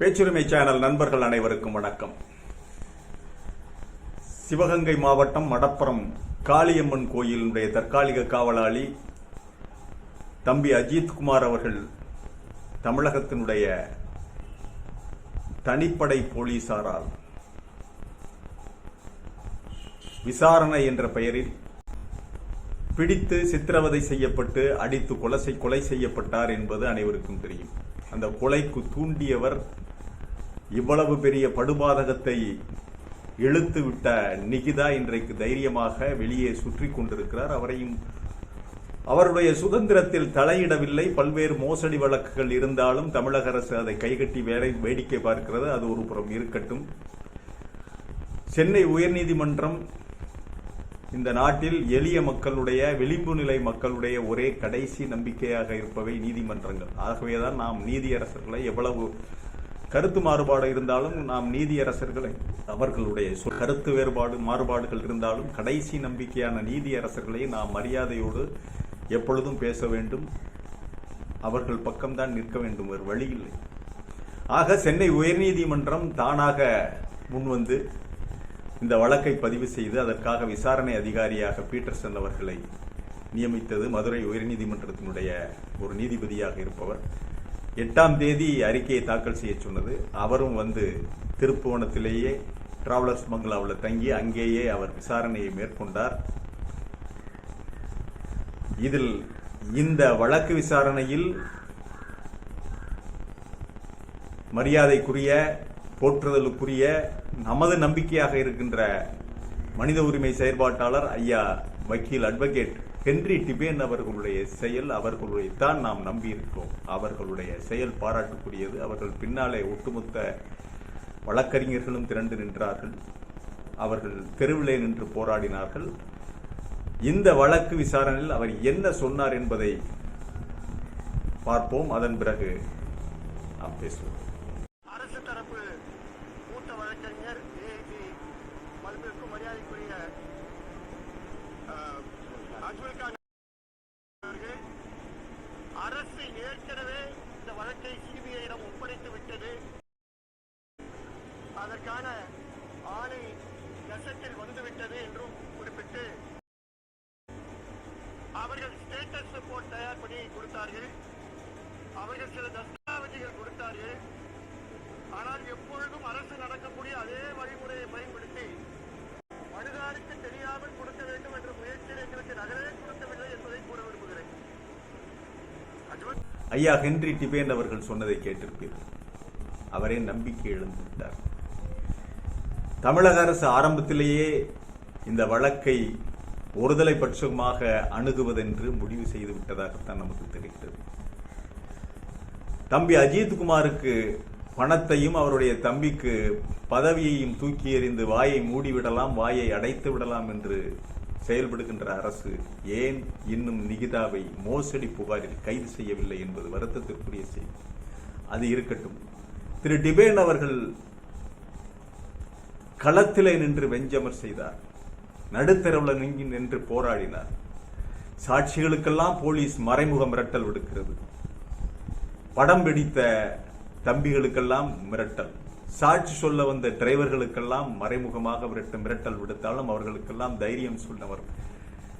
பேச்சுரிமை channel நண்பர்கள் அனைவருக்கும் வணக்கம். சிவகங்கை மாவட்டம் மடப்புறம் காளியம்மன் கோயிலினுடைய தற்காலிக காவலாளி தம்பி அஜித் குமார் அவர்கள் தமிழகத்தினுடைய தனிப்படை போலீசாரால் விசாரணை என்ற பெயரில் பிடித்து சித்திரவதை செய்யப்பட்டு அடித்து கொலை கொலை செய்யப்பட்டார் என்பது அனைவருக்கும் தெரியும். அந்த கொலைக்கு தூண்டியவர் இவ்வளவு பெரிய படுபாதகத்தை இழுத்து விட்ட நிகிதா இன்றைக்கு தைரியமாக வெளியே சுற்றி கொண்டிருக்கிறார். அவரையும் அவருடைய சுதந்திரத்தில் தலையிடவில்லை. பல்வேறு மோசடி வழக்குகள் இருந்தாலும் தமிழக அரசு அதை கைகட்டி வேலை வேடிக்கை பார்க்கிறது. அது ஒரு புறம் இருக்கட்டும். சென்னை உயர்நீதிமன்றம் இந்த நாட்டில் எளிய மக்களுடைய விளிம்பு நிலை மக்களுடைய ஒரே கடைசி நம்பிக்கையாக இருப்பவை நீதிமன்றங்கள். ஆகவேதான் நாம் நீதியரசர்களை எவ்வளவு கருத்து மாறுபாடு இருந்தாலும் நாம் நீதியரசர்களை அவர்களுடைய சொ- கருத்து வேறுபாடு மாறுபாடுகள் இருந்தாலும் கடைசி நம்பிக்கையான நீதியரசர்களை நாம் மரியாதையோடு எப்பொழுதும் பேச வேண்டும். அவர்கள் பக்கம்தான் நிற்க வேண்டும் வேறு வழி இல்லை. ஆக சென்னை உயர்நீதிமன்றம் தானாக முன்வந்து இந்த வழக்கை பதிவு செய்து அதற்காக விசாரணை அதிகாரியாக பீட்டர்சன் அவர்களை நியமித்தது மதுரை உயர்நீதிமன்றத்தினுடைய ஒரு நீதிபதியாக இருப்பவர். எட்டாம் தேதி அறிக்கையை தாக்கல் செய்ய சொன்னது. அவரும் வந்து திருப்புவனத்திலேயே டிராவலர்ஸ் மங்களாவில் தங்கி அங்கேயே அவர் விசாரணையை மேற்கொண்டார். இதில் இந்த வழக்கு விசாரணையில் மரியாதைக்குரிய போற்றுதலுக்குரிய நமது நம்பிக்கையாக இருக்கின்ற மனித உரிமை செயற்பாட்டாளர் ஐயா வக்கீல் அட்வொகேட் ஹென்றி டிபேன் அவர்களுடைய செயல் அவர்களுடைய தான் நாம் நம்பியிருக்கிறோம். அவர்களுடைய செயல் பாராட்டுக்குரியது. அவர்கள் பின்னாலே ஒட்டுமொத்த வழக்கறிஞர்களும் திரண்டு நின்றார்கள். அவர்கள் தெருவிலே நின்று போராடினார்கள். இந்த வழக்கு விசாரணையில் அவர் என்ன சொன்னார் என்பதை பார்ப்போம். அதன் பிறகு நாம் பேசுவோம். அரசு தரப்பு மூத்த வழக்கறிஞர் ஏஐபி மரியாதைக்குரிய அஜ்மல் கான் அரசு ஏற்கனவே இந்த வழக்கை சிபிஐயிடம் ஒப்படைத்து விட்டது அதற்கான ஆணை கசத்தில் வந்துவிட்டது என்றும் குறிப்பிட்டு அவர்கள் ஸ்டேட்டஸ் ரிப்போர்ட் தயார் பண்ணி கொடுத்தார்கள் அவர்கள் சில தஸ்தாவேஜுகள் கொடுத்தார்கள். ஆனால் எப்பொழுதும் அரசு நடக்கக்கூடிய அதே வழிமுறையை பயன்படுத்தி மனிதாருக்கு தெரியாமல் கொடுக்க வேண்டும் என்ற முயற்சியில் எங்களுக்கு நகரவே கொடுக்கவில்லை என்பதை கூற விரும்புகிறேன். ஐயா ஹென்றி டிபேன் அவர்கள் சொன்னதை கேட்டிருப்பீர்கள். அவரே நம்பிக்கை இழந்துவிட்டார். தமிழக அரசு ஆரம்பத்திலேயே இந்த வழக்கை ஒருதலை பட்சமாக அணுகுவதென்று முடிவு செய்து விட்டதாகத்தான் நமக்கு தெரிகிறது. தம்பி அஜித்குமாருக்கு பணத்தையும் அவருடைய தம்பிக்கு பதவியையும் தூக்கி எறிந்து வாயை மூடிவிடலாம் வாயை அடைத்து விடலாம் என்று செயல்படுகின்ற அரசு ஏன் இன்னும் நிகிதாவை மோசடி புகாரில் கைது செய்யவில்லை என்பது வருத்தத்திற்குரிய செய்தி. அது இருக்கட்டும். திரு டிபேன் அவர்கள் களத்திலே நின்று வெஞ்சமர் செய்தார். நடுத்தரவில் நின்று நின்று போராடினார். சாட்சிகளுக்கெல்லாம் போலீஸ் மறைமுக மிரட்டல் விடுக்கிறது. படம் பிடித்த தம்பிகளுக்கெல்லாம் மிரட்டல். சாட்சி சொல்ல வந்த டிரைவர்களுக்கெல்லாம் மறைமுகமாக விரட்டு மிரட்டல் விடுத்தாலும் அவர்களுக்கெல்லாம் தைரியம் சொன்னவர்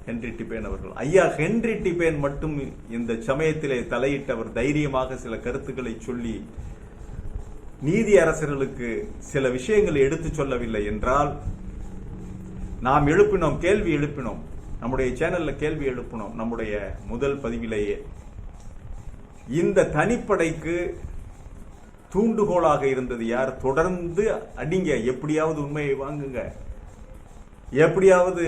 ஹென்றி டிபேன் அவர்கள். ஐயா ஹென்றி டிபேன் மட்டும் இந்த சமயத்திலே தலையிட்டவர். தைரியமாக சில கருத்துக்களை சொல்லி நீதி அரசர்களுக்கு சில விஷயங்களை எடுத்துச் சொல்லவில்லை என்றால் நாம் எழுப்பினோம் கேள்வி எழுப்பினோம். நம்முடைய சேனல்ல கேள்வி எழுப்பினோம். நம்முடைய முதல் பதிவிலேயே. இந்த தனிப்படைக்கு தூண்டுகோலாக இருந்தது யார்? தொடர்ந்து அடிங்க எப்படியாவது உண்மையை வாங்குங்க. எப்படியாவது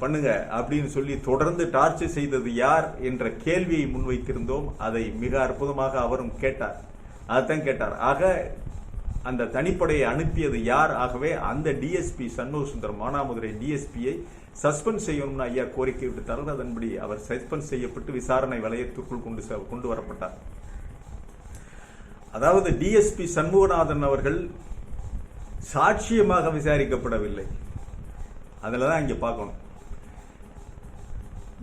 பண்ணுங்க அப்படின்னு சொல்லி தொடர்ந்து டார்ச்சர் செய்தது யார் என்ற கேள்வியை முன்வைத்திருந்தோம். அதை மிக அற்புதமாக அவரும் கேட்டார். அதைத்தான் கேட்டார். ஆக அந்த தனிப்படையை அனுப்பியது யார்? ஆகவே அந்த டிஎஸ்பி சண்முக சுந்தரம் மானாமதுரை டிஎஸ்பியை சஸ்பெண்ட் செய்யணும்னு ஐயா கோரிக்கை விடுத்தார்கள் அதன்படி அவர் சஸ்பெண்ட் செய்யப்பட்டு விசாரணை வலயத்திற்குள் கொண்டு கொண்டு வரப்பட்டார். அதாவது டிஎஸ்பி சண்முகநாதன் அவர்கள் சாட்சியமாக விசாரிக்கப்படவில்லை. அதில் தான் இங்கே பார்க்கணும்.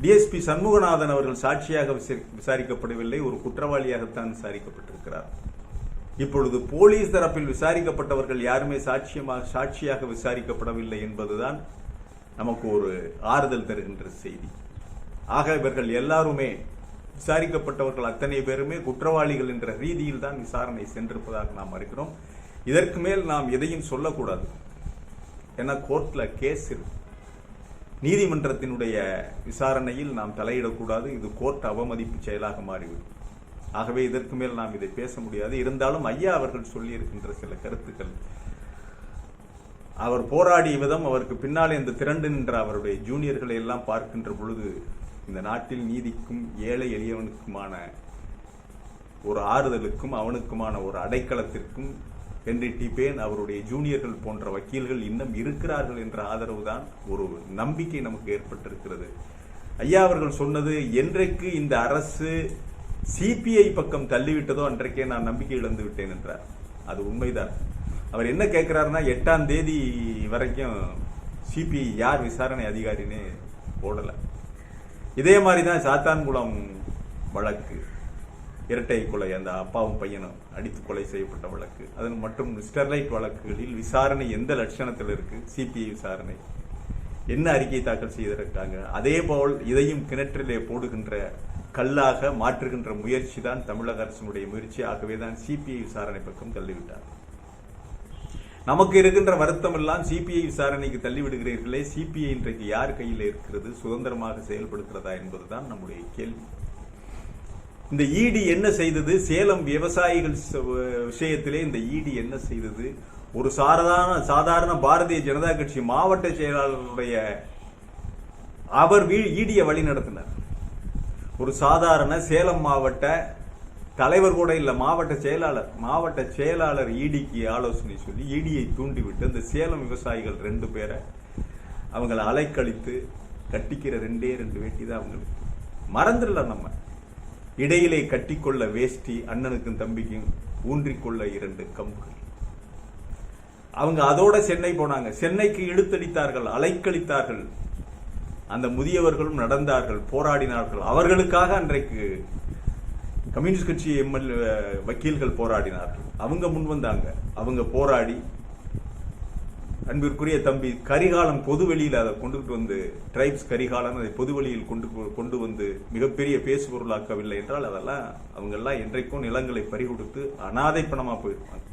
டிஎஸ்பி சண்முகநாதன் அவர்கள் சாட்சியாக விசாரிக்கப்படவில்லை. ஒரு குற்றவாளியாகத்தான் விசாரிக்கப்பட்டிருக்கிறார். இப்பொழுது போலீஸ் தரப்பில் விசாரிக்கப்பட்டவர்கள் யாருமே சாட்சியமாக சாட்சியாக விசாரிக்கப்படவில்லை என்பதுதான் நமக்கு ஒரு ஆறுதல் தருகின்ற செய்தி. ஆக இவர்கள் எல்லாருமே விசாரிக்கப்பட்டவர்கள் அத்தனை பேருமே குற்றவாளிகள் என்ற ரீதியில் தான் விசாரணை சென்றிருப்பதாக நாம் அறிகிறோம். இதற்கு மேல் நாம் எதையும் சொல்லக்கூடாது. ஏன்னா கோர்ட்ல கேஸ் இருக்கு நீதிமன்றத்தினுடைய விசாரணையில் நாம் தலையிடக்கூடாது. இது கோர்ட் அவமதிப்பு செயலாக மாறிவிடும். ஆகவே இதற்கு மேல் நாம் இதை பேச முடியாது. இருந்தாலும் ஐயா அவர்கள் சொல்லியிருக்கின்ற சில கருத்துக்கள். அவர் போராடிய விதம் அவருக்கு பின்னாலே இந்த திரண்டு நின்ற அவருடைய ஜூனியர்களை எல்லாம் பார்க்கின்ற பொழுது இந்த நாட்டில் நீதிக்கும் ஏழை எளியவனுக்குமான ஒரு ஆறுதலுக்கும் அவனுக்குமான ஒரு அடைக்கலத்திற்கும் ஹென்றி டிபேன் அவருடைய ஜூனியர்கள் போன்ற வக்கீல்கள் இன்னும் இருக்கிறார்கள் என்ற ஆதரவு தான் ஒரு நம்பிக்கை நமக்கு ஏற்பட்டிருக்கிறது. ஐயா அவர்கள் சொன்னது என்றைக்கு இந்த அரசு சிபிஐ பக்கம் தள்ளிவிட்டதோ அன்றைக்கே நான் நம்பிக்கை இழந்து விட்டேன் என்றார். அது உண்மைதான். அவர் என்ன கேட்கிறாருன்னா எட்டாம் தேதி வரைக்கும் சிபிஐ யார் விசாரணை அதிகாரின்னு போடலை. இதே மாதிரி தான் சாத்தான்குளம் வழக்கு. இரட்டை கொலை அந்த அப்பாவும் பையனும் அடித்து கொலை செய்யப்பட்ட வழக்கு. அதன் மற்றும் ஸ்டெர்லைட் வழக்குகளில் விசாரணை எந்த லட்சணத்தில் இருக்கு? சிபிஐ விசாரணை. என்ன அறிக்கை தாக்கல் செய்திருக்காங்க? அதே போல் இதையும் கிணற்றிலே போடுகின்ற கல்லாக மாற்றுகின்ற முயற்சி தான் தமிழக அரசினுடைய முயற்சி. ஆகவே தான் சிபிஐ விசாரணை பக்கம் தள்ளிவிட்டார். நமக்கு இருக்கின்ற வருத்தம் எல்லாம் சிபிஐ விசாரணைக்கு தள்ளிவிடுகிறீர்களே சிபிஐ இன்றைக்கு யார் கையில் இருக்கிறது? சுதந்திரமாக செயல்படுகிறதா என்பதுதான் நம்முடைய கேள்வி. இந்த இடி என்ன செய்தது? சேலம் விவசாயிகள் விஷயத்திலே இந்த இடி என்ன செய்தது? ஒரு சாதாரண சாதாரண பாரதிய ஜனதா கட்சி மாவட்ட செயலாளருடைய அவர் ஈடியை வழி நடத்தினார் ஒரு சாதாரண சேலம் மாவட்ட தலைவர் கூட இல்லை மாவட்ட செயலாளர் மாவட்ட செயலாளர் ஈடிக்கு ஆலோசனை சொல்லி ஈடியை தூண்டிவிட்டு அந்த சேலம் விவசாயிகள் ரெண்டு பேரை அவங்கள அலைக்கழித்து கட்டிக்கிற ரெண்டே ரெண்டு வேட்டி தான் அவங்களுக்கு. மறந்துடல நம்ம. இடையிலே கட்டிக்கொள்ள வேஷ்டி அண்ணனுக்கும் தம்பிக்கும் ஊன்றிக்கொள்ள இரண்டு கம்புகள். அவங்க அதோட சென்னை போனாங்க. சென்னைக்கு இழுத்தடித்தார்கள் அலைக்கழித்தார்கள். அந்த முதியவர்களும் நடந்தார்கள் போராடினார்கள். அவர்களுக்காக அன்றைக்கு கம்யூனிஸ்ட் கட்சி எம்எல்ஏ வக்கீல்கள் போராடினார்கள் அவங்க முன் வந்தாங்க. அவங்க போராடி அன்பிற்குரிய தம்பி கரிகாலம் பொது வெளியில் அதை கொண்டுகிட்டு வந்து டிரைப்ஸ் கரிகாலம் அதை பொது வெளியில் கொண்டு கொண்டு வந்து மிகப்பெரிய பேசுபொருளாக்கவில்லை என்றால் அதெல்லாம் அவங்கெல்லாம் என்றைக்கும் நிலங்களை பறிகொடுத்து அனாதை பணமா போயிருப்பாங்க.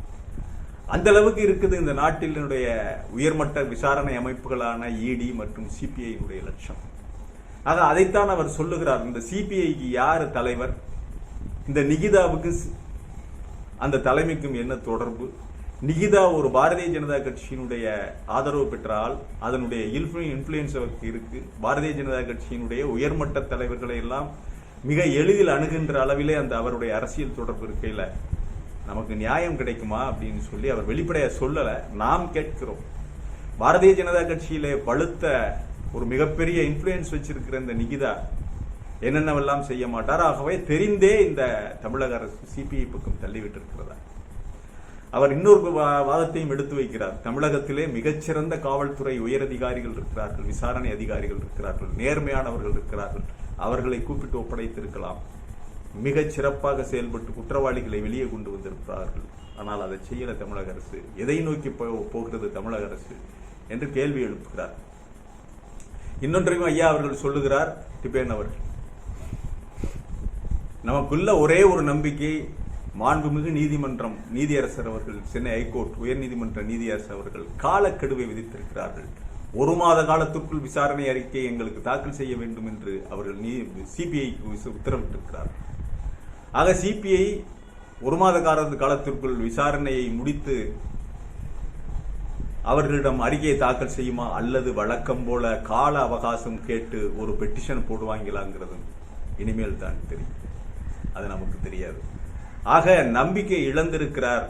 அந்த அளவுக்கு இருக்குது இந்த நாட்டினுடைய உயர்மட்ட விசாரணை அமைப்புகளான இடி மற்றும் சிபிஐனுடைய லட்சம். ஆக அதைத்தான் அவர் சொல்லுகிறார். இந்த சிபிஐக்கு யார் தலைவர்? இந்த நிகிதாவுக்கு அந்த தலைமைக்கும் என்ன தொடர்பு? நிகிதா ஒரு பாரதிய ஜனதா கட்சியினுடைய ஆதரவு பெற்றால் அதனுடைய இன்ஃப்ளூயன்ஸ் அவருக்கு இருக்கு. பாரதிய ஜனதா கட்சியினுடைய உயர்மட்ட தலைவர்களை எல்லாம் மிக எளிதில் அணுகின்ற அளவிலே அந்த அவருடைய அரசியல் தொடர்பு இருக்கையில் நமக்கு நியாயம் கிடைக்குமா அப்படின்னு சொல்லி அவர் வெளிப்படையாக சொல்லலை. நாம் கேட்கிறோம். பாரதிய ஜனதா கட்சியிலே பழுத்த ஒரு மிகப்பெரிய இன்ஃப்ளூயன்ஸ் வச்சிருக்கிற இந்த நிகிதா என்னென்னவெல்லாம் செய்ய மாட்டார். ஆகவே தெரிந்தே இந்த தமிழக அரசு சிபிஐ பக்கம் தள்ளிவிட்டிருக்கிறதா? அவர் இன்னொரு வா- வாதத்தையும் எடுத்து வைக்கிறார். தமிழகத்திலே மிகச்சிறந்த காவல்துறை உயரதிகாரிகள் இருக்கிறார்கள் விசாரணை அதிகாரிகள் இருக்கிறார்கள் நேர்மையானவர்கள் இருக்கிறார்கள். அவர்களை கூப்பிட்டு ஒப்படைத்திருக்கலாம். மிகச் சிறப்பாக செயல்பட்டு குற்றவாளிகளை வெளியே கொண்டு வந்திருக்கிறார்கள். ஆனால் அதை செய்யல தமிழக அரசு. எதை நோக்கி போ- போகிறது தமிழக அரசு என்று கேள்வி எழுப்புகிறார். இன்னொன்றையும் ஐயா அவர்கள் சொல்லுகிறார் டிபேன் அவர்கள். நமக்குள்ள ஒரே ஒரு நம்பிக்கை மாண்புமிகு நீதிமன்றம் நீதியரசர் அவர்கள் சென்னை ஹைகோர்ட் உயர்நீதிமன்ற நீதியரசர் அவர்கள் காலக்கெடுவை விதித்திருக்கிறார்கள். ஒரு மாத காலத்திற்குள் விசாரணை அறிக்கை எங்களுக்கு தாக்கல் செய்ய வேண்டும் என்று அவர்கள் சிபிஐக்கு உத்தரவிட்டிருக்கிறார். ஆக சிபிஐ ஒரு மாத கால காலத்திற்குள் விசாரணையை முடித்து அவர்களிடம் அறிக்கையை தாக்கல் செய்யுமா அல்லது வழக்கம் போல கால அவகாசம் கேட்டு ஒரு பெட்டிஷன் போடுவாங்களாங்கிறது இனிமேல் தான் தெரியும். அது நமக்கு தெரியாது. ஆக நம்பிக்கை இழந்திருக்கிறார்.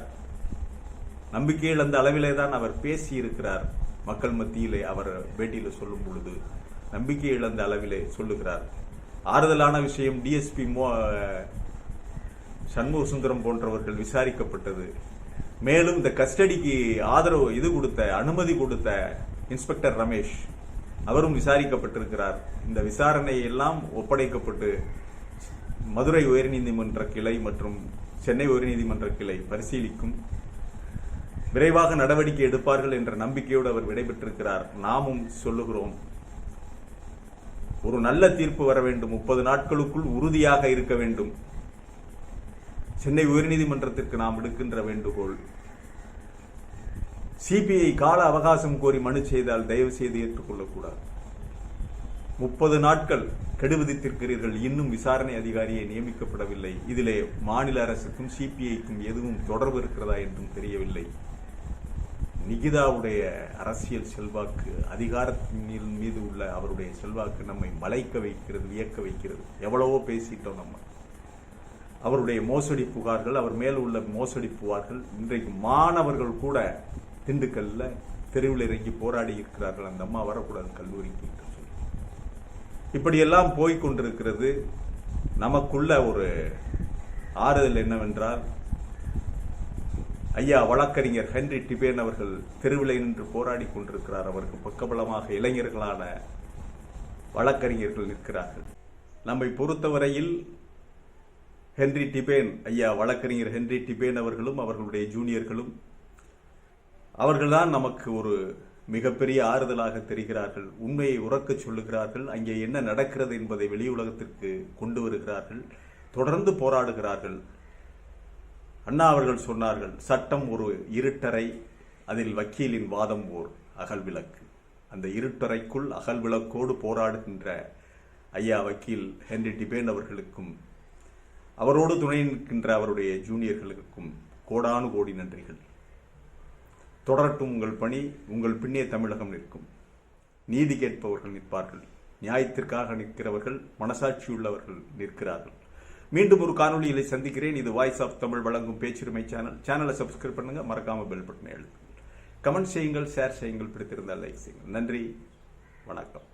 நம்பிக்கை இழந்த அளவிலே தான் அவர் பேசியிருக்கிறார். மக்கள் மத்தியிலே அவர் பேட்டியில் சொல்லும் பொழுது நம்பிக்கை இழந்த அளவிலே சொல்லுகிறார். ஆறுதலான விஷயம் டிஎஸ்பி சண்முக சுந்தரம் போன்றவர்கள் விசாரிக்கப்பட்டது. மேலும் இந்த கஸ்டடிக்கு ஆதரவு இது கொடுத்த அனுமதி கொடுத்த இன்ஸ்பெக்டர் ரமேஷ் அவரும் விசாரிக்கப்பட்டிருக்கிறார். இந்த விசாரணை எல்லாம் ஒப்படைக்கப்பட்டு மதுரை உயர்நீதிமன்ற கிளை மற்றும் சென்னை உயர்நீதிமன்ற கிளை பரிசீலிக்கும் விரைவாக நடவடிக்கை எடுப்பார்கள் என்ற நம்பிக்கையோடு அவர் விடைபெற்றிருக்கிறார். நாமும் சொல்லுகிறோம். ஒரு நல்ல தீர்ப்பு வர வேண்டும். முப்பது நாட்களுக்குள் உறுதியாக இருக்க வேண்டும். சென்னை உயர்நீதிமன்றத்திற்கு நாம் விடுக்கின்ற வேண்டுகோள். சிபிஐ கால அவகாசம் கோரி மனு செய்தால் தயவு செய்து ஏற்றுக்கொள்ளக்கூடாது. முப்பது நாட்கள் கெடுவிதித்திருக்கிறீர்கள். இன்னும் விசாரணை அதிகாரியை நியமிக்கப்படவில்லை. இதிலே மாநில அரசுக்கும் சிபிஐக்கும் எதுவும் தொடர்பு இருக்கிறதா என்றும் தெரியவில்லை. நிகிதாவுடைய அரசியல் செல்வாக்கு அதிகாரத்தின் மீது- உள்ள அவருடைய செல்வாக்கு நம்மை மலைக்க வைக்கிறது வியக்க வைக்கிறது. எவ்வளவோ பேசிட்டோம் நம்ம. அவருடைய மோசடி புகார்கள் அவர் மேல் உள்ள மோசடி புகார்கள் இன்றைக்கு மாணவர்கள் கூட திண்டுக்கல்ல தெருவில் இறங்கி போராடி இருக்கிறார்கள். அந்த அம்மா வரக்கூடாது கல்லூரிக்கு. இப்படியெல்லாம் போய் கொண்டிருக்கிறது நமக்குள்ள ஒரு ஆறுதல் என்னவென்றால் ஐயா வழக்கறிஞர் ஹென்றி டிபேன் அவர்கள் தெருவில் நின்று போராடி கொண்டிருக்கிறார். அவருக்கு பக்கபலமாக இளைஞர்களான வழக்கறிஞர்கள் நிற்கிறார்கள். நம்மை பொறுத்தவரையில் ஹென்றி டிபேன் ஐயா வழக்கறிஞர் ஹென்றி டிபேன் அவர்களும் அவர்களுடைய ஜூனியர்களும் அவர்கள்தான் நமக்கு ஒரு மிகப்பெரிய ஆறுதலாக தெரிகிறார்கள். உண்மையை உறக்கச் சொல்லுகிறார்கள். அங்கே என்ன நடக்கிறது என்பதை வெளி உலகத்திற்கு கொண்டு வருகிறார்கள். தொடர்ந்து போராடுகிறார்கள். அண்ணா அவர்கள் சொன்னார்கள் சட்டம் ஒரு இருட்டறை அதில் வக்கீலின் வாதம் ஓர் அகல் விளக்கு. அந்த இருட்டறைக்குள் அகல் விளக்கோடு போராடுகின்ற ஐயா வக்கீல் ஹென்ரி டிபேன் அவர்களுக்கும் அவரோடு துணை நிற்கின்ற அவருடைய ஜூனியர்களுக்கும் கோடானு கோடி நன்றிகள். தொடரட்டும் உங்கள் பணி உங்கள் பின்னே தமிழகம் நிற்கும். நீதி கேட்பவர்கள் நிற்பார்கள். நியாயத்திற்காக நிற்கிறவர்கள் மனசாட்சியுள்ளவர்கள் நிற்கிறார்கள். மீண்டும் ஒரு காணொளியில சந்திக்கிறேன். இது வாய்ஸ் ஆஃப் தமிழ் வழங்கும் பேச்சுரிமை சேனல் சேனலை சப்ஸ்கிரைப் பண்ணுங்க மறக்காம பெல் பட்டனை அழுத்துங்கள் கமெண்ட் செய்யுங்கள் ஷேர் செய்யுங்கள் பிடித்திருந்தால் லைக் செய்யுங்கள். நன்றி. வணக்கம்.